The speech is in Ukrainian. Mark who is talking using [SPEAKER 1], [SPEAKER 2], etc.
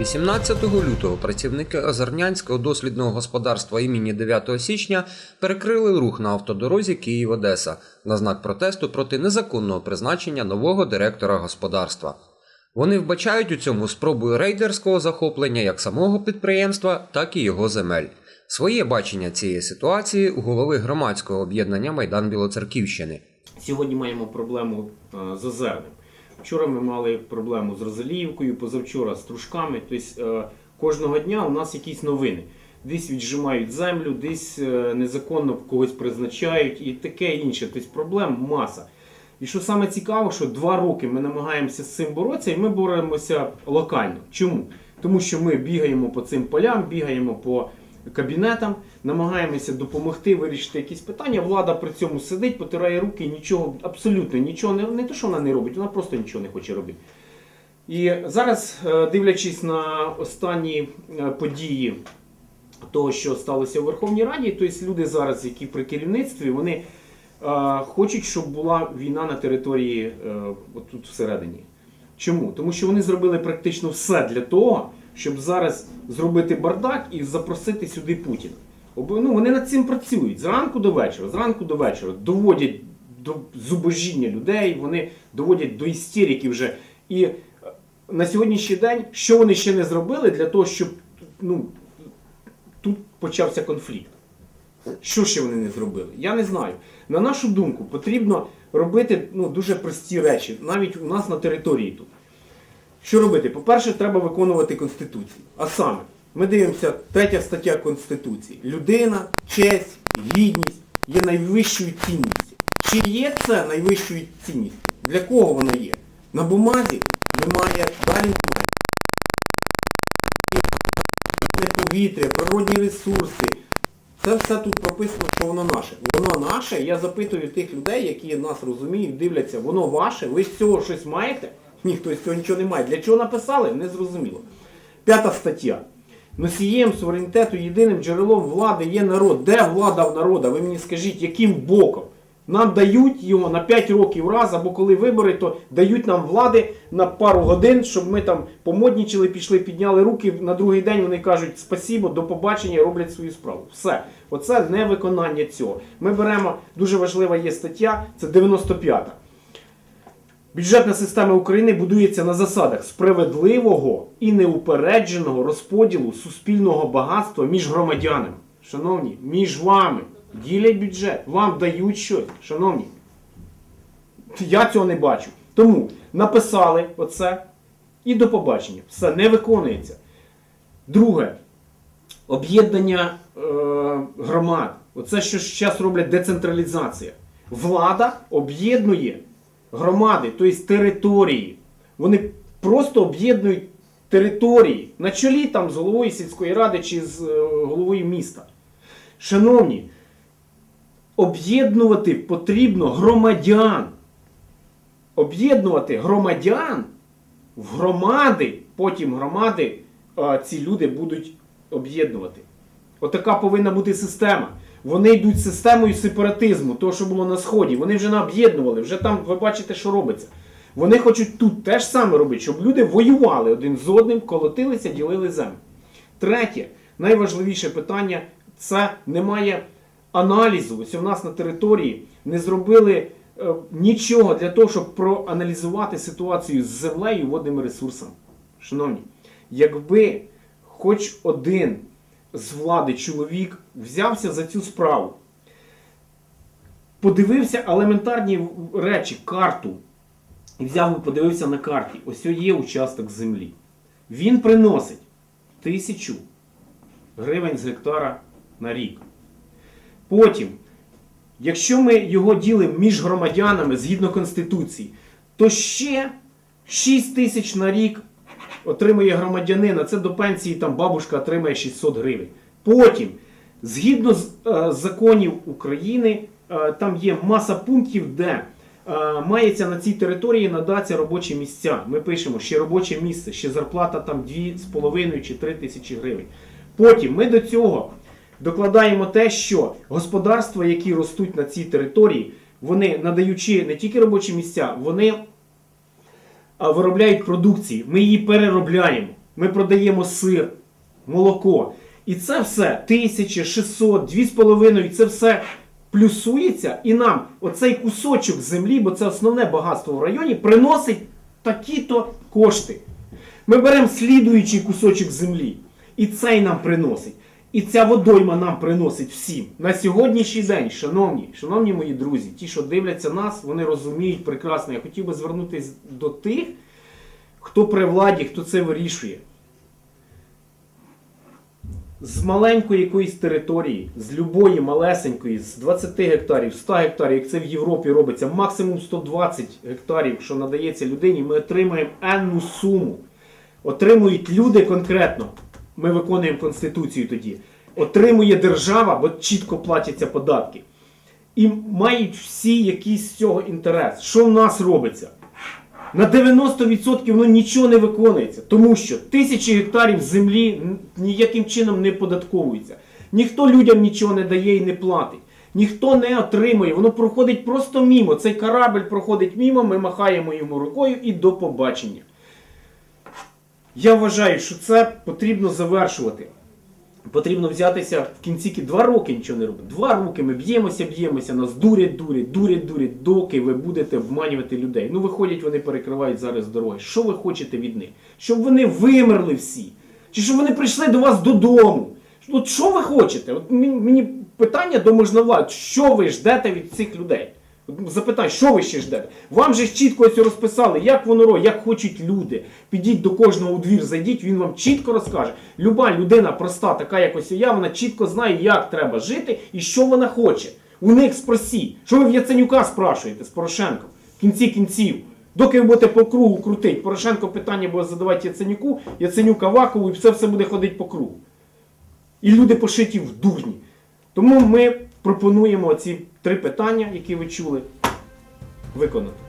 [SPEAKER 1] 18 лютого працівники Озернянського дослідного господарства імені 9 січня перекрили рух на автодорозі Київ-Одеса на знак протесту проти незаконного призначення нового директора господарства. Вони вбачають у цьому спробу рейдерського захоплення як самого підприємства, так і його земель. Своє бачення цієї ситуації у голови громадського об'єднання Майдан Білоцерківщини.
[SPEAKER 2] Сьогодні маємо проблему е, з озерним. Вчора ми мали проблему з Розаліївкою, позавчора з Трушками. Тобто е, кожного дня у нас якісь новини. Десь віджимають землю, десь е, незаконно когось призначають і таке інше. Тобто проблем маса. І що саме цікаво, що два роки ми намагаємося з цим боротися, і ми боремося локально. Чому? Тому що ми бігаємо по цим полям, бігаємо по кабінетам, намагаємося допомогти вирішити якісь питання. Влада при цьому сидить, потирає руки, нічого, абсолютно нічого не, не то, що вона не робить, вона просто нічого не хоче робити. І зараз, е, дивлячись на останні е, події того, що сталося у Верховній Раді, тобто люди зараз, які при керівництві, вони е, хочуть, щоб була війна на території отут всередині. Чому? Тому що вони зробили практично все для того, щоб зараз зробити бардак і запросити сюди Путіна. Ну, вони над цим працюють зранку до вечора, зранку до вечора, доводять до зубожіння людей, вони доводять до істерики вже. І е, на сьогоднішній день, що вони ще не зробили для того, щоб ну, тут почався конфлікт. Що ще вони не зробили? Я не знаю. На нашу думку, потрібно робити ну, дуже прості речі, навіть у нас на території тут. Що робити? По-перше, треба виконувати Конституцію. А саме, ми дивимося, третя стаття Конституції. Людина, честь, гідність є найвищою цінністю. Чи є це найвищою цінністю? Для кого вона є? На бумазі немає далі повітря, природні ресурси. Це все тут прописано, що воно наше. Воно наше. Я запитую тих людей, які нас розуміють, дивляться, воно ваше, ви з цього щось маєте? Ніхто з цього нічого не має. Для чого написали? Не зрозуміло. П'ята стаття. Носієм суверенітету, єдиним джерелом влади є народ. Де влада в народа? Ви мені скажіть, яким боком? Нам дають його на 5 років раз, або коли вибори, то дають нам влади на пару годин, щоб ми там помоднічили, пішли, підняли руки. На другий день вони кажуть спасібо, до побачення, роблять свою справу. Все. Оце не виконання цього. Ми беремо, дуже важлива є стаття, це 95-та. Бюджетна система України будується на засадах справедливого і неупередженого розподілу суспільного багатства між громадянами. Шановні, між вами ділять бюджет, вам дають щось. Шановні, я цього не бачу. Тому написали оце і до побачення. Все не виконується. Друге, об'єднання е, громад. Оце що зараз роблять децентралізація. Влада об'єднує громади, тобто території. Вони просто об'єднують території на чолі там з головою сільської ради чи з е, головою міста. Шановні, об'єднувати потрібно громадян. Об'єднувати громадян в громади, потім громади ці люди будуть об'єднувати. Отака повинна бути система. Вони йдуть системою сепаратизму, того, що було на Сході. Вони вже наоб'єднували, вже там ви бачите, що робиться. Вони хочуть тут те ж саме робити, щоб люди воювали один з одним, колотилися, ділили землю. Третє, найважливіше питання це немає аналізу. Ось у нас на території не зробили е, нічого для того, щоб проаналізувати ситуацію з землею і водними ресурсами. Шановні, якби хоч один з влади чоловік взявся за цю справу, подивився елементарні речі, карту, і взяв і подивився на карті. Ось є участок землі. Він приносить тисячу гривень з гектара на рік. Потім, якщо ми його ділимо між громадянами згідно Конституції, то ще 6 тисяч на рік отримує громадянин, а це до пенсії там бабушка отримає 600 гривень. Потім, згідно з е, законів України, е, там є маса пунктів, де е, мається на цій території надатися робочі місця. Ми пишемо ще робоче місце, ще зарплата там 2,5 чи 3 тисячі гривень. Потім ми до цього докладаємо те, що господарства, які ростуть на цій території, вони надаючи не тільки робочі місця, вони виробляють продукції. Ми її переробляємо. ми продаємо сир, молоко. І це все 1600, 2,5, і це все плюсується. І нам оцей кусочок землі, бо це основне багатство в районі, приносить такі-то кошти. Ми беремо слідуючий кусочок землі, і цей нам приносить. І ця водойма нам приносить всім. На сьогоднішній день, шановні, шановні мої друзі, ті, що дивляться нас, вони розуміють прекрасно. Я хотів би звернутися до тих, хто при владі, хто це вирішує. З маленької якоїсь території, з любої малесенької, з 20 гектарів, 100 гектарів, як це в Європі робиться, максимум 120 гектарів, що надається людині, ми отримаємо енну суму. Отримують люди конкретно. Ми виконуємо Конституцію тоді. Отримує держава, бо чітко платяться податки. І мають всі якийсь з цього інтерес. Що в нас робиться? На 90% воно нічого не виконується, тому що тисячі гектарів землі ніяким чином не податковуються. Ніхто людям нічого не дає і не платить. Ніхто не отримує, воно проходить просто мімо. Цей корабль проходить мімо, ми махаємо йому рукою і до побачення. Я вважаю, що це потрібно завершувати. Потрібно взятися в кінці кі- два роки нічого не робити. Два роки ми б'ємося, б'ємося, нас дурять, дурять, дурять, дурять, доки ви будете обманювати людей. Ну виходять, вони перекривають зараз дороги. Що ви хочете від них? Щоб вони вимерли всі? Чи щоб вони прийшли до вас додому? От що ви хочете? От мені питання до можновлад, що ви ждете від цих людей? От що ви ще ждете? Вам же чітко ось розписали, як воно робить, як хочуть люди. Підіть до кожного у двір, зайдіть, він вам чітко розкаже. Люба людина проста, така як ось я, вона чітко знає, як треба жити і що вона хоче. У них спросіть. Що ви в Яценюка спрашуєте з Порошенком? В кінці кінців. Доки ви будете по кругу крутити, Порошенко питання буде задавати Яценюку, Яценюк Авакову, і все все буде ходити по кругу. І люди пошиті в дурні. Тому ми пропонуємо ці три питання, які ви чули, виконати.